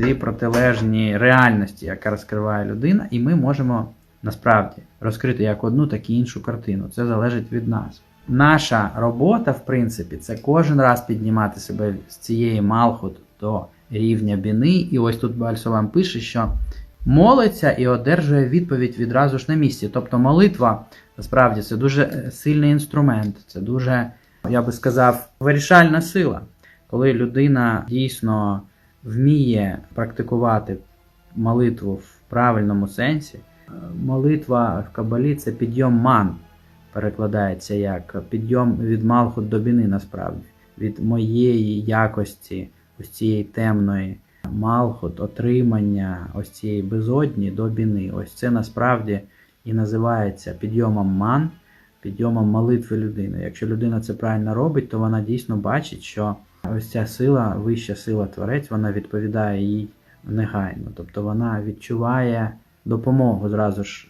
дві протилежні реальності, яка розкриває людина, і ми можемо насправді розкрити як одну, так і іншу картину. Це залежить від нас. Наша робота, в принципі, це кожен раз піднімати себе з цієї малхут до рівня біни. І ось тут Бальсолам пише, що молиться і одержує відповідь відразу ж на місці. Тобто молитва насправді це дуже е, сильний інструмент, це дуже, я би сказав, вирішальна сила. Коли людина дійсно вміє практикувати молитву в правильному сенсі, молитва в Кабалі це підйом ман, перекладається як підйом від Малхут до біни, насправді, від моєї якості, ось цієї темної Малхут, отримання ось цієї безодні до біни. Ось це насправді і називається підйомом ман, підйомом молитви людини. Якщо людина це правильно робить, то вона дійсно бачить, що ось ця сила, вища сила творець, вона відповідає їй негайно. Тобто вона відчуває допомогу зразу ж